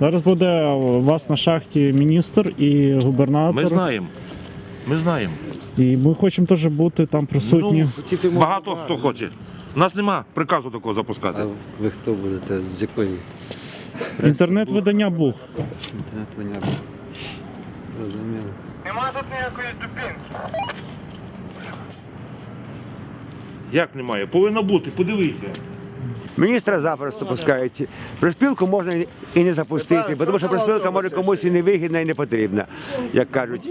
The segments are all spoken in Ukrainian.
Зараз буде у вас на шахті міністр і губернатор. Ми знаємо. Ми знаємо. І ми хочемо теж бути там присутні. Ну, багато хто хоче. У нас нема приказу такого запускати. А ви хто будете? З якої Інтернет-видання бух. інтернет понятно? Зрозуміло. Як немає? Повинно бути, подивися. Міністра запросто пускають. Приспілку можна і- не запустити, бо тому що приспілка може комусь і не вигідна і не потрібна, як кажуть.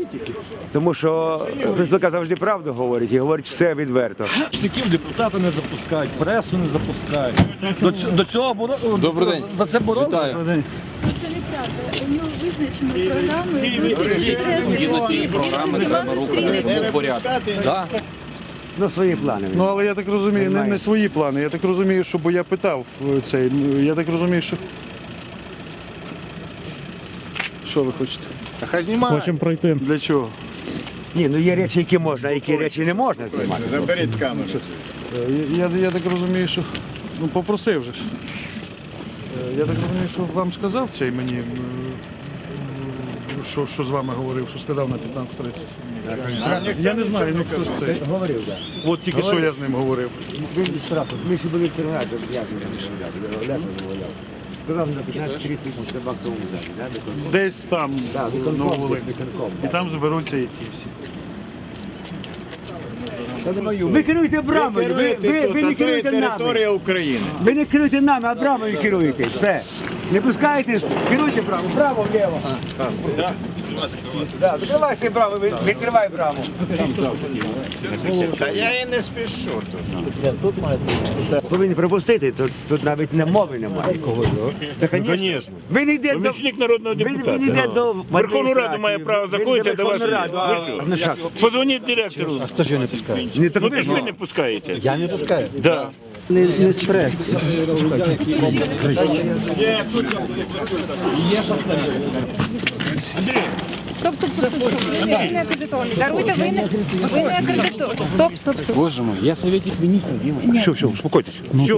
Тому що приспілка завжди правду говорить і говорить все відверто. Помічників депутата не запускають, пресу не запускають. До, ць- до цього боро... Добрий день. за це боролися? Це неправда. У нього визначено програми зустрічі преси. Він зі всіма зустрінеться. Да. Ну, свої плани. Ну але я так розумію, не, не свої плани. Я так розумію, що бо я питав е, цей. ну, Я так розумію, що. Що ви хочете? Та Хочемо пройти. Для чого? Ні, ну є речі, які можна, а які речі не можна знімати. Е, Я, я, я так розумію, що. Ну, попросив же ж. Е, Я так розумію, що вам сказав цей мені, м, що, що з вами говорив, що сказав на 15.30. Я не знаю, ну хто ж це. Говорив, так. От тільки що я з ним говорив. Він штрафу. Ми ще були в Тернаді, я з ним. Сказав на 15-30 на бактовому залі, да. Десь там да, виконком. І там зберуться і ці всі. Ви керуєте Абрамовою, ви, ви, ви не керуєте нами. України. Ви не керуєте нами, а Абрамовою керуєте. Все. Не пускайтесь, керуйте браму, право, вліво. Да, Закривайся браму, ви- відкривай браму. Та я і не спішу тут. Повинні пропустити, тут, тут навіть не мови немає. Та, звісно. Ви не йдете до... Помічник народного Ви, депутата. ви не йдете до Верховну Раду має право заходити до а, а шахту. Позвоніть директору. Хто ж його не пускає? Не так Ну так ви не пускаєте. Я не пускаю. Да. Не, не спрес. Тобто ви не акредитовані. Даруйте, ви не, ви не акредитовані. Стоп, стоп, стоп. Боже мой, я советник министра, Дима. Все, все, успокойтесь. Все.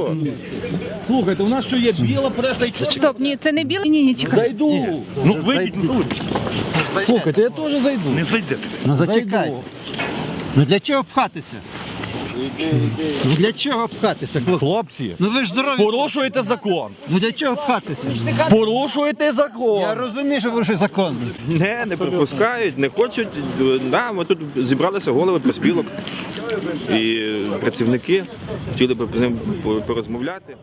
Слухайте, у нас що є біла преса і чорна? Стоп, ні, це не біле. Ні, ні, чекай. Зайду. Ну вийдіть, ну ви Слухайте, я теж зайду. не зайдете. Ну зачекай. Зайду. Ну для чого пхатися? Ну для чого пхатися, хлопці? Хлопці, Ну ви ж здорові. порушуєте закон. Ну для чого пхатися? Порушуєте закон. Я розумію, що ви вже закон. Не, не пропускають, не хочуть. Да, ми тут зібралися голови проспілок і працівники хотіли б з ним порозмовляти.